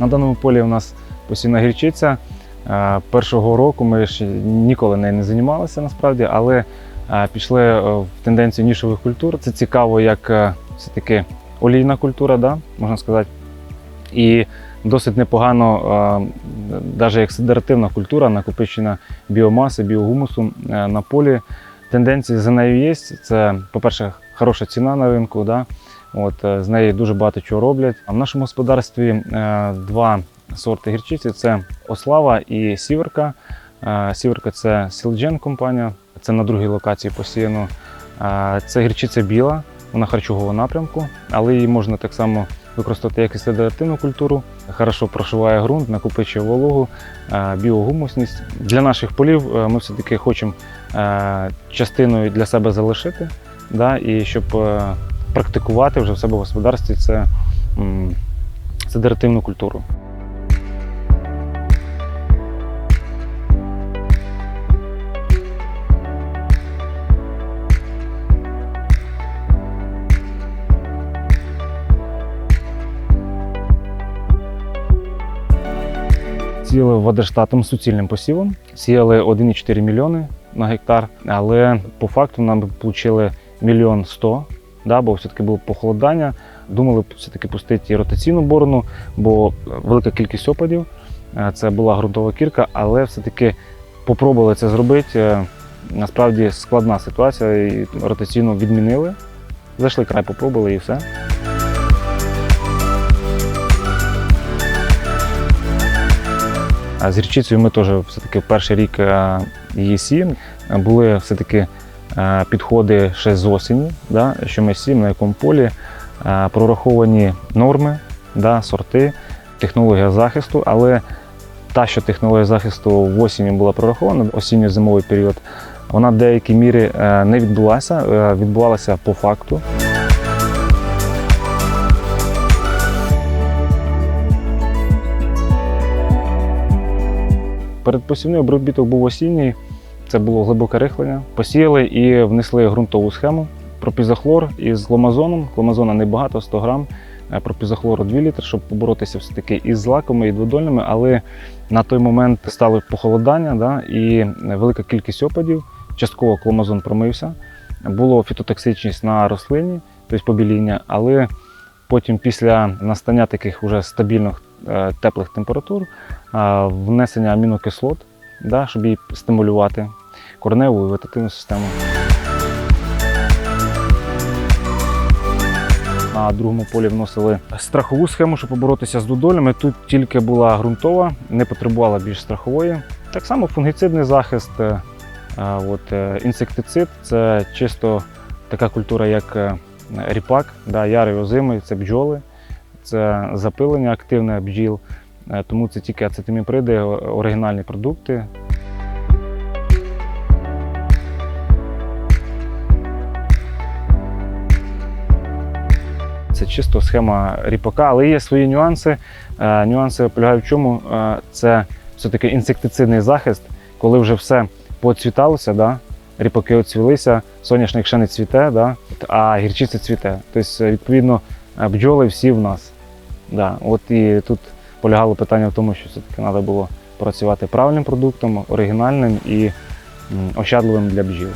На даному полі у нас постійна гірчиця. Е, Першого року ми ще ніколи нею не займалися насправді, але е, пішли е, в тенденцію нішових культур. Це цікаво, як все-таки олійна культура, да, можна сказати. І досить непогано, навіть як сидеративна культура, накопичена біомаси, біогумусу на полі. Тенденції за нею є. Це, по-перше, хороша ціна на ринку. Да? От, е, з неї дуже багато чого роблять. А в нашому господарстві е, два сорти гірчиці: це Ослава і Сіверка. Е, Сіверка це Сілджен компанія, це на другій локації посіяно. Це гірчиця біла, вона харчового напрямку, але її можна так само використати як і сидеративну культуру. Хорошо прошиває ґрунт, накопичує вологу, біогумусність. Для наших полів ми все-таки хочемо частиною для себе залишити, да, і щоб практикувати вже в себе в господарстві це м, сидеративну культуру. Сіяли водоштатом суцільним посівом, сіяли 1,4 мільйони на гектар, але по факту нам отримали мільйон сто, да, бо все-таки було похолодання. Думали все-таки пустити і ротаційну борону, бо велика кількість опадів. Е, Це була ґрунтова кірка, але все-таки попробували це зробити. Е, Насправді складна ситуація, і ротаційну відмінили. Зайшли край, попробували і все. А з гірчицею ми теж все-таки перший рік е, її сіємо. Е, Були все-таки підходи ще з осені, да, що ми сіємо, на якому полі, е, прораховані норми, да, сорти, технологія захисту, але та, що технологія захисту в осінні була прорахована, осінньо-зимовий період, вона в деякій мірі е, не відбулася, е, відбувалася по факту. Передпосівний обробіток був осінній, це було глибоке рихлення. Посіяли і внесли ґрунтову схему. Пропізохлор із гломазоном. Гломазона небагато, 100 грам. е, Пропізохлору 2 літри, щоб поборотися все-таки із злаками і дводольними, але на той момент стали похолодання да, і велика кількість опадів. Частково кломазон промився. Було фітотоксичність на рослині, тобто побіління, але потім після настання таких уже стабільних е, теплих температур внесення амінокислот, да, щоб її стимулювати кореневу і вегетативну систему. На другому полі вносили страхову схему, щоб поборотися з дудолями. Тут тільки була ґрунтова, не потребувала більш страхової. Так само фунгіцидний захист, е, от, е, інсектицид це чисто така культура, як е, ріпак, да, ярий озимий, це бджоли, це запилення активне бджіл. Е, Тому це тільки ацетиміприди, оригінальні продукти. Це чисто схема ріпака, але є свої нюанси. Е, Нюанси полягають в чому? Е, Це все-таки інсектицидний захист, коли вже все поцвіталося, да? ріпаки оцвілися, соняшник ще не цвіте, да? а гірчиця цвіте. Тобто, відповідно, е, бджоли всі в нас. Да. От і тут полягало питання в тому, що все-таки треба було працювати правильним продуктом, оригінальним і ощадливим для бджіл.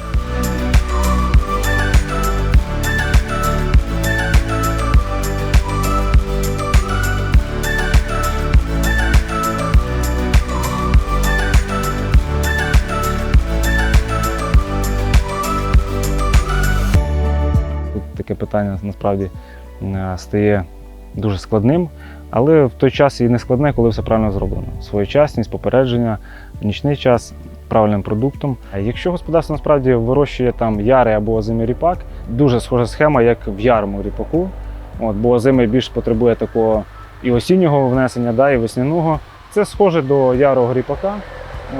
Таке питання насправді е, стає дуже складним, але в той час і не складне, коли все правильно зроблено. Своєчасність, попередження, нічний час правильним продуктом. Якщо господарство насправді вирощує там ярий або озимий ріпак, дуже схожа схема, як в ярому ріпаку. От, бо озимий більш потребує такого і осіннього внесення, да, і весняного. Це схоже до ярого ріпака.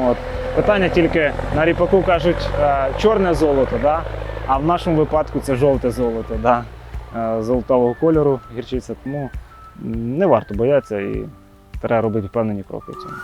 От. Питання тільки на ріпаку кажуть е, чорне золото, да? А в нашому випадку це жовте золото. Да? Е, Золотавого кольору гірчиця, тому не варто боятися і треба робити впевнені кроки в цьому.